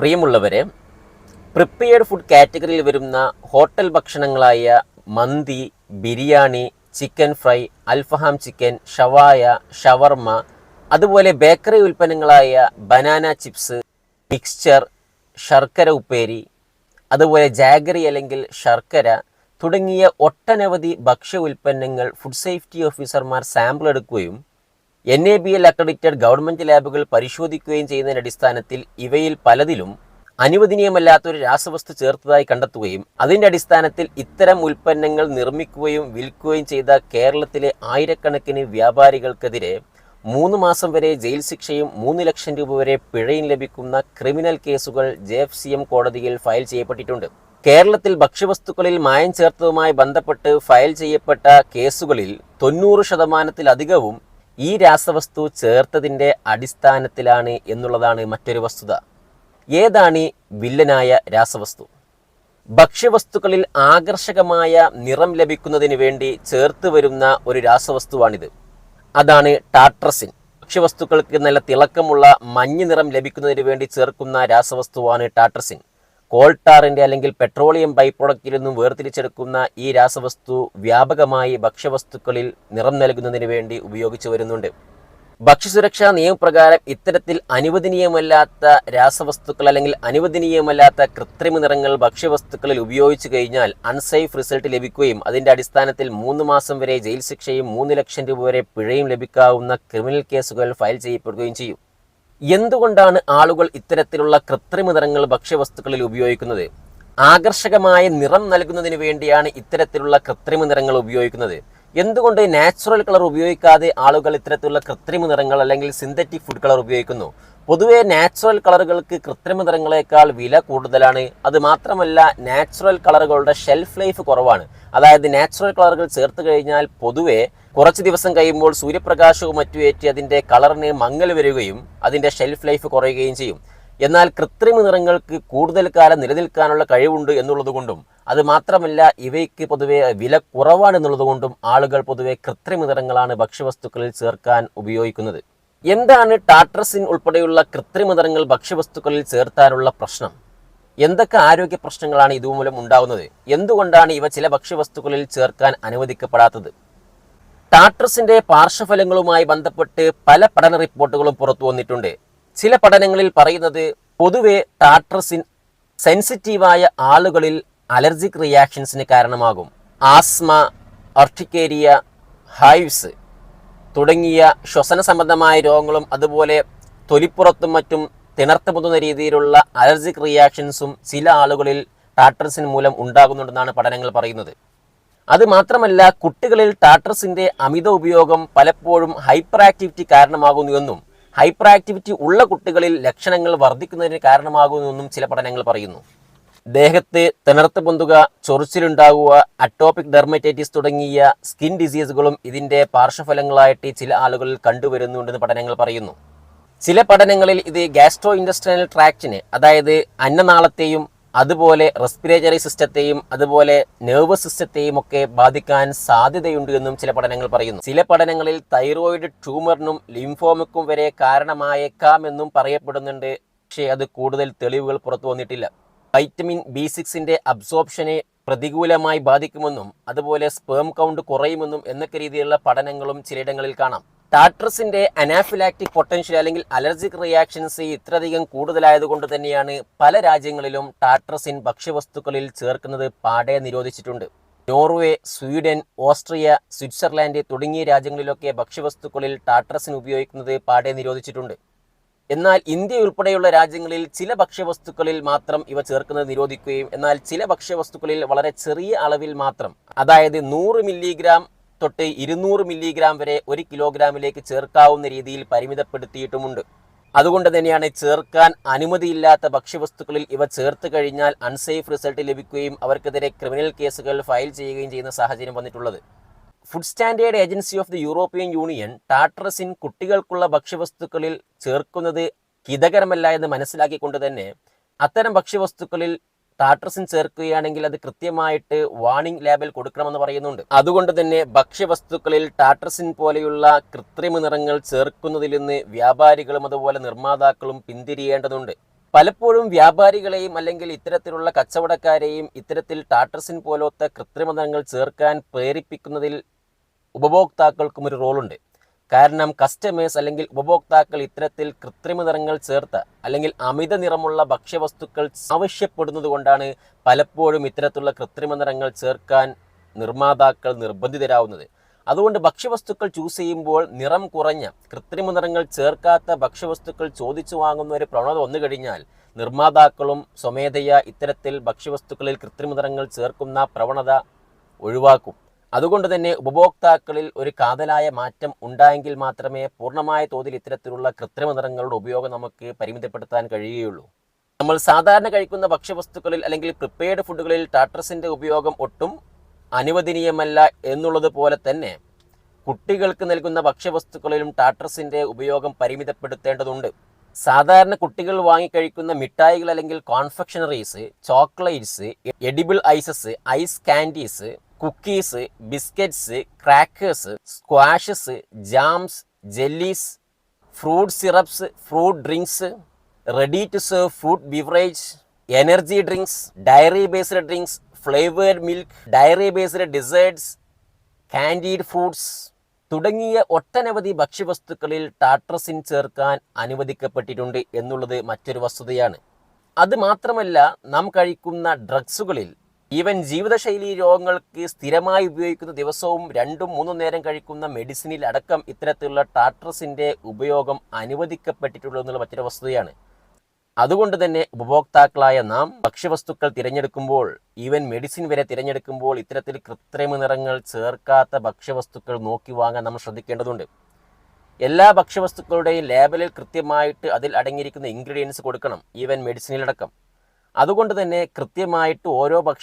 പ്രിയമുള്ളവരെ prepared food കാറ്റഗറിയിൽ വരുന്ന ഹോട്ടൽ ഭക്ഷണങ്ങളായ മന്തി ബിരിയാണി ചിക്കൻ ഫ്രൈ അൽഫഹാം ചിക്കൻ ഷവായ ഷവർമ അതുപോലെ ബേക്കറി ഉൽപ്പന്നങ്ങളായ ബനാന ചിപ്സ് മിക്സ്ചർ ശർക്കര ഉപ്പേരി അതുപോലെ ജാഗറി അല്ലെങ്കിൽ ശർക്കര തുടങ്ങിയ ഒട്ടനവധി ഭക്ഷ്യ ഉൽപ്പന്നങ്ങൾ ഫുഡ് സേഫ്റ്റി ഓഫീസർമാർ സാമ്പിൾ എടുക്കുകയും N A B L accredited government ലാബുകൾ പരിശോധിക്കുകയും ചെയ്യുന്നതിന്റെ അടിസ്ഥാനത്തിൽ ഇവയിൽ പലതിലും അനുവദനീയമല്ലാത്ത ഒരു രാസവസ്തു ചേർത്തതായി കണ്ടെത്തുകയും അതിന്റെ അടിസ്ഥാനത്തിൽ ഇത്തരം ഉൽപ്പന്നങ്ങൾ നിർമ്മിക്കുകയും വിൽക്കുകയും ചെയ്ത കേരളത്തിലെ ആയിരക്കണക്കിന് വ്യാപാരികൾക്കെതിരെ മൂന്ന് മാസം വരെ ജയിൽ ശിക്ഷയും മൂന്ന് ലക്ഷം രൂപ വരെ പിഴയും ലഭിക്കുന്ന ക്രിമിനൽ കേസുകൾ ജെ എഫ് സി എം കോടതിയിൽ ഫയൽ ചെയ്യപ്പെട്ടിട്ടുണ്ട്. കേരളത്തിൽ ഭക്ഷ്യവസ്തുക്കളിൽ മായം ചേർത്തതുമായി ബന്ധപ്പെട്ട് ഫയൽ ചെയ്യപ്പെട്ട കേസുകളിൽ തൊണ്ണൂറ് ശതമാനത്തിലധികവും ഈ രാസവസ്തു ചേർത്തതിന്റെ അടിസ്ഥാനത്തിലാണ് എന്നുള്ളതാണ് മറ്റൊരു വസ്തുത. ഏതാണ് വില്ലനായ രാസവസ്തു? ഭക്ഷ്യവസ്തുക്കളിൽ ആകർഷകമായ നിറം ലഭിക്കുന്നതിന് വേണ്ടി ചേർത്ത് വരുന്ന ഒരു രാസവസ്തുവാണിത്. അതാണ് ടാട്രസിൻ. ഭക്ഷ്യവസ്തുക്കൾക്ക് നല്ല തിളക്കമുള്ള മഞ്ഞ നിറം ലഭിക്കുന്നതിന് വേണ്ടി ചേർക്കുന്ന രാസവസ്തുവാണ് ടാട്രസിൻ. കോൾട്ടാറിന്റെ അല്ലെങ്കിൽ പെട്രോളിയം ബൈ പ്രൊഡക്റ്റിൽ നിന്നും വേർതിരിച്ചെടുക്കുന്ന ഈ രാസവസ്തു വ്യാപകമായി ഭക്ഷ്യവസ്തുക്കളിൽ നിറം നൽകുന്നതിന് വേണ്ടി ഉപയോഗിച്ചു വരുന്നുണ്ട്. ഭക്ഷ്യസുരക്ഷാ നിയമപ്രകാരം ഇത്തരത്തിൽ അനുവദനീയമല്ലാത്ത രാസവസ്തുക്കൾ അല്ലെങ്കിൽ അനുവദനീയമല്ലാത്ത കൃത്രിമ നിറങ്ങൾ ഭക്ഷ്യവസ്തുക്കളിൽ ഉപയോഗിച്ചു കഴിഞ്ഞാൽ അൺസേഫ് റിസൾട്ട് ലഭിക്കുകയും അതിന്റെ അടിസ്ഥാനത്തിൽ മൂന്ന് മാസം വരെ ജയിൽ ശിക്ഷയും മൂന്ന് ലക്ഷം രൂപ വരെ പിഴയും ലഭിക്കാവുന്ന ക്രിമിനൽ കേസുകൾ ഫയൽ ചെയ്യപ്പെടുകയും ചെയ്യും. എന്തുകൊണ്ടാണ് ആളുകൾ ഇത്തരത്തിലുള്ള കൃത്രിമ നിറങ്ങൾ ഭക്ഷ്യവസ്തുക്കളിൽ ഉപയോഗിക്കുന്നത്? ആകർഷകമായ നിറം നൽകുന്നതിന് വേണ്ടിയാണ് ഇത്തരത്തിലുള്ള കൃത്രിമ നിറങ്ങൾ ഉപയോഗിക്കുന്നത്. എന്തുകൊണ്ട് നാച്ചുറൽ കളർ ഉപയോഗിക്കാതെ ആളുകൾ ഇത്തരത്തിലുള്ള കൃത്രിമ നിറങ്ങൾ അല്ലെങ്കിൽ സിന്തറ്റിക് ഫുഡ് കളർ ഉപയോഗിക്കുന്നു? പൊതുവേ നാച്ചുറൽ കളറുകൾക്ക് കൃത്രിമ നിറങ്ങളെക്കാൾ വില കൂടുതലാണ്. അത് മാത്രമല്ല നാച്ചുറൽ കളറുകളുടെ ഷെൽഫ് ലൈഫ് കുറവാണ്. അതായത് നാച്ചുറൽ കളറുകൾ ചേർത്ത് കഴിഞ്ഞാൽ പൊതുവെ കുറച്ച് ദിവസം കഴിയുമ്പോൾ സൂര്യപ്രകാശവും മറ്റു ഏറ്റി അതിന്റെ കളറിന് മങ്ങൽ വരികയും അതിന്റെ ഷെൽഫ് ലൈഫ് കുറയുകയും ചെയ്യും. എന്നാൽ കൃത്രിമ നിറങ്ങൾക്ക് കൂടുതൽ കാലം നിലനിൽക്കാനുള്ള കഴിവുണ്ട് എന്നുള്ളതുകൊണ്ടും അത് മാത്രമല്ല ഇവയ്ക്ക് പൊതുവെ വില കുറവാണ് എന്നുള്ളതുകൊണ്ടും ആളുകൾ പൊതുവെ കൃത്രിമ നിറങ്ങളാണ് ഭക്ഷ്യവസ്തുക്കളിൽ ചേർക്കാൻ ഉപയോഗിക്കുന്നത്. എന്താണ് ടാട്രസിൻ ഉൾപ്പെടെയുള്ള കൃത്രിമ നിറങ്ങൾ ഭക്ഷ്യവസ്തുക്കളിൽ ചേർത്താനുള്ള പ്രശ്നം? എന്തൊക്കെ ആരോഗ്യ പ്രശ്നങ്ങളാണ് ഇതുമൂലം ഉണ്ടാകുന്നത് എന്തുകൊണ്ടാണ് ഇവ ചില ഭക്ഷ്യവസ്തുക്കളിൽ ചേർക്കാൻ അനുവദിക്കപ്പെടാത്തത്? ടാട്രസിന്റെ പാർശ്വഫലങ്ങളുമായി ബന്ധപ്പെട്ട് പല പഠന റിപ്പോർട്ടുകളും പുറത്തു വന്നിട്ടുണ്ട്. ചില പഠനങ്ങളിൽ പറയുന്നത് പൊതുവെ ടാട്രസിൻ സെൻസിറ്റീവായ ആളുകളിൽ അലർജിക് റിയാക്ഷൻസിന് കാരണമാകും. ആസ്മ അർട്ടിക്കേരിയ ഹൈവ്സ് തുടങ്ങിയ ശ്വസന സംബന്ധമായ രോഗങ്ങളും അതുപോലെ തൊലിപ്പുറത്തും മറ്റും തിണർത്തുമുതുന്ന രീതിയിലുള്ള അലർജിക് റിയാക്ഷൻസും ചില ആളുകളിൽ ടാട്രസിൻ മൂലം ഉണ്ടാകുന്നുണ്ടെന്നാണ് പഠനങ്ങൾ പറയുന്നത്. അത് മാത്രമല്ല കുട്ടികളിൽ ടാട്രസിന്റെ അമിത ഉപയോഗം പലപ്പോഴും ഹൈപ്പർ ആക്ടിവിറ്റി കാരണമാകുന്നുവെന്നും ഹൈപ്പർ ആക്ടിവിറ്റി ഉള്ള കുട്ടികളിൽ ലക്ഷണങ്ങൾ വർദ്ധിക്കുന്നതിന് കാരണമാകുന്നുവെന്നും ചില പഠനങ്ങൾ പറയുന്നു. ദേഹത്ത് തിണർത്ത് പൊന്തുക ചൊറിച്ചിലുണ്ടാകുക അറ്റോപിക് ഡെർമറ്റൈറ്റിസ് തുടങ്ങിയ സ്കിൻ ഡിസീസുകളും ഇതിന്റെ പാർശ്വഫലങ്ങളായിട്ട് ചില ആളുകളിൽ കണ്ടുവരുന്നുണ്ടെന്ന് പഠനങ്ങൾ പറയുന്നു. ചില പഠനങ്ങളിൽ ഇത് ഗ്യാസ്ട്രോ ഇൻഡസ്ട്രിയൽ ട്രാക്റ്റിന് അതായത് അന്നനാളത്തെയും അതുപോലെ റെസ്പിറേറ്ററി സിസ്റ്റത്തെയും അതുപോലെ നെർവസ് സിസ്റ്റത്തെയും ഒക്കെ ബാധിക്കാൻ സാധ്യതയുണ്ട് എന്നും ചില പഠനങ്ങൾ പറയുന്നു. ചില പഠനങ്ങളിൽ തൈറോയിഡ് ട്യൂമറിനും ലിംഫോമിക്കും വരെ കാരണമായേക്കാമെന്നും പറയപ്പെടുന്നുണ്ട്. പക്ഷേ അത് കൂടുതൽ തെളിവുകൾ പുറത്തു വന്നിട്ടില്ല. വൈറ്റമിൻ ബി സിക്സിന്റെ അബ്സോർപ്ഷനെ പ്രതികൂലമായി ബാധിക്കുമെന്നും അതുപോലെ സ്പേം കൗണ്ട് കുറയുമെന്നും എന്നൊക്കെ രീതിയിലുള്ള പഠനങ്ങളും ചിലയിടങ്ങളിൽ കാണാം. ടാട്രസിന്റെ അനാഫിലാക്റ്റിക് പൊട്ടൻഷ്യൽ അല്ലെങ്കിൽ അലർജിക് റിയാക്ഷൻസ് ഇത്രയധികം കൂടുതലായതുകൊണ്ട് തന്നെയാണ് പല രാജ്യങ്ങളിലും ടാട്രസിൻ ഭക്ഷ്യവസ്തുക്കളിൽ ചേർക്കുന്നത് പാടെ നിരോധിച്ചിട്ടുണ്ട്. നോർവേ സ്വീഡൻ ഓസ്ട്രിയ സ്വിറ്റ്സർലാൻഡ് തുടങ്ങിയ രാജ്യങ്ങളിലൊക്കെ ഭക്ഷ്യവസ്തുക്കളിൽ ടാട്രസിൻ ഉപയോഗിക്കുന്നത് പാടെ നിരോധിച്ചിട്ടുണ്ട്. എന്നാൽ ഇന്ത്യ ഉൾപ്പെടെയുള്ള രാജ്യങ്ങളിൽ ചില ഭക്ഷ്യവസ്തുക്കളിൽ മാത്രം ഇവ ചേർക്കുന്നത് നിരോധിക്കുകയും എന്നാൽ ചില ഭക്ഷ്യവസ്തുക്കളിൽ വളരെ ചെറിയ അളവിൽ മാത്രം. അതായത് നൂറ് മില്ലിഗ്രാം തൊട്ട് ഇരുന്നൂറ് മില്ലിഗ്രാം വരെ ഒരു കിലോഗ്രാമിലേക്ക് ചേർക്കാവുന്ന രീതിയിൽ പരിമിതപ്പെടുത്തിയിട്ടുമുണ്ട്. അതുകൊണ്ട് തന്നെയാണ് ചേർക്കാൻ അനുമതിയില്ലാത്ത ഭക്ഷ്യവസ്തുക്കളിൽ ഇവ ചേർത്ത് കഴിഞ്ഞാൽ അൺസേഫ് റിസൾട്ട് ലഭിക്കുകയും അവർക്കെതിരെ ക്രിമിനൽ കേസുകൾ ഫയൽ ചെയ്യുകയും ചെയ്യുന്ന സാഹചര്യം വന്നിട്ടുള്ളത്. Food standard agency of the European Union tartrazine കുട്ടികൾക്കുള്ള ഭക്ഷ്യവസ്തുക്കളിൽ ചേർക്കുന്നത് ഹിതകരമല്ല എന്ന് മനസ്സിലാക്കിക്കൊണ്ട് തന്നെ അത്തരം ഭക്ഷ്യവസ്തുക്കളിൽ ടാട്രസിൻ ചേർക്കുകയാണെങ്കിൽ അത് കൃത്യമായിട്ട് വാണിംഗ് ലേബൽ കൊടുക്കണമെന്ന് പറയുന്നുണ്ട്. അതുകൊണ്ട് തന്നെ ഭക്ഷ്യവസ്തുക്കളിൽ ടാട്രസിൻ പോലെയുള്ള കൃത്രിമ നിറങ്ങൾ ചേർക്കുന്നതിൽ നിന്ന് വ്യാപാരികളും അതുപോലെ നിർമ്മാതാക്കളും പിന്തിരിയേണ്ടതുണ്ട്. പലപ്പോഴും വ്യാപാരികളെയും അല്ലെങ്കിൽ ഇത്തരത്തിലുള്ള കച്ചവടക്കാരെയും ഇത്തരത്തിൽ ടാട്രസിൻ പോലത്തെ കൃത്രിമ നിറങ്ങൾ ചേർക്കാൻ പ്രേരിപ്പിക്കുന്നതിൽ ഉപഭോക്താക്കൾക്കും ഒരു റോളുണ്ട് കാരണം കസ്റ്റമേഴ്സ് അല്ലെങ്കിൽ ഉപഭോക്താക്കൾ ഇത്തരത്തിൽ കൃത്രിമ നിറങ്ങൾ ചേർത്ത അല്ലെങ്കിൽ അമിത നിറമുള്ള ഭക്ഷ്യവസ്തുക്കൾ ആവശ്യപ്പെടുന്നത് കൊണ്ടാണ് പലപ്പോഴും ഇത്തരത്തിലുള്ള കൃത്രിമ നിറങ്ങൾ ചേർക്കാൻ നിർമ്മാതാക്കൾ നിർബന്ധിതരാവുന്നത്. അതുകൊണ്ട് ഭക്ഷ്യവസ്തുക്കൾ ചൂസ് ചെയ്യുമ്പോൾ നിറം കുറഞ്ഞ കൃത്രിമ നിറങ്ങൾ ചേർക്കാത്ത ഭക്ഷ്യവസ്തുക്കൾ ചോദിച്ചു വാങ്ങുന്ന ഒരു പ്രവണത വന്നു കഴിഞ്ഞാൽ നിർമ്മാതാക്കളും സ്വമേധയ ഇത്തരത്തിൽ ഭക്ഷ്യവസ്തുക്കളിൽ കൃത്രിമ നിറങ്ങൾ ചേർക്കുന്ന പ്രവണത ഒഴിവാക്കും. അതുകൊണ്ട് തന്നെ ഉപഭോക്താക്കളിൽ ഒരു കാതലായ മാറ്റം ഉണ്ടായെങ്കിൽ മാത്രമേ പൂർണമായ തോതിൽ ഇത്തരത്തിലുള്ള കൃത്രിമ നിറങ്ങളുടെ ഉപയോഗം നമുക്ക് പരിമിതപ്പെടുത്താൻ കഴിയുകയുള്ളൂ. നമ്മൾ സാധാരണ കഴിക്കുന്ന ഭക്ഷ്യവസ്തുക്കളിൽ അല്ലെങ്കിൽ പ്രിപ്പയർഡ് ഫുഡുകളിൽ ടാട്രസിന്റെ ഉപയോഗം ഒട്ടും അനുവദനീയമല്ല എന്നുള്ളത് പോലെ തന്നെ കുട്ടികൾക്ക് നൽകുന്ന ഭക്ഷ്യവസ്തുക്കളിലും ടാട്രസിന്റെ ഉപയോഗം പരിമിതപ്പെടുത്തേണ്ടതുണ്ട്. സാധാരണ കുട്ടികൾ വാങ്ങിക്കഴിക്കുന്ന മിഠായികൾ അല്ലെങ്കിൽ confectioneries chocolates edible ices ice candies cookies biscuits crackers squashes jams jellies fruit syrups fruit drinks ready to serve fruit beverage energy drinks dairy based drinks flavoured milk dairy based desserts candied fruits തുടങ്ങിയ ഒട്ടനവധി ഭക്ഷ്യവസ്തുക്കളിൽ tartrazine ചേർക്കാൻ അനുവദിക്കപ്പെട്ടിട്ടുണ്ട് എന്നുള്ളത് മറ്റൊരു വസ്തുതയാണ്. അത് മാത്രമല്ല നാം കഴിക്കുന്ന ഡ്രഗ്സുകളിൽ ഈവൻ ജീവിതശൈലി രോഗങ്ങൾക്ക് സ്ഥിരമായി ഉപയോഗിക്കുന്ന ദിവസവും രണ്ടും മൂന്നും നേരം കഴിക്കുന്ന മെഡിസിനിൽ അടക്കം ഇത്തരത്തിലുള്ള ടാട്രസിന്റെ ഉപയോഗം അനുവദിക്കപ്പെട്ടിട്ടുള്ളൂ എന്നുള്ള മറ്റൊരു വസ്തുതയാണ്. അതുകൊണ്ട് തന്നെ ഉപഭോക്താക്കളായ നാം ഭക്ഷ്യവസ്തുക്കൾ തിരഞ്ഞെടുക്കുമ്പോൾ ഈവൻ മെഡിസിൻ വരെ തിരഞ്ഞെടുക്കുമ്പോൾ ഇത്തരത്തിൽ കൃത്രിമ നിറങ്ങൾ ചേർക്കാത്ത ഭക്ഷ്യവസ്തുക്കൾ നോക്കി വാങ്ങാൻ നമ്മൾ ശ്രദ്ധിക്കേണ്ടതുണ്ട്. എല്ലാ ഭക്ഷ്യവസ്തുക്കളുടെയും ലേബലിൽ കൃത്യമായിട്ട് അതിൽ അടങ്ങിയിരിക്കുന്ന ഇൻഗ്രീഡിയൻസ് കൊടുക്കണം ഈവൻ മെഡിസിനിലടക്കം. അതുകൊണ്ട് തന്നെ കൃത്യമായിട്ട് ഓരോ ഭക്ഷ്യ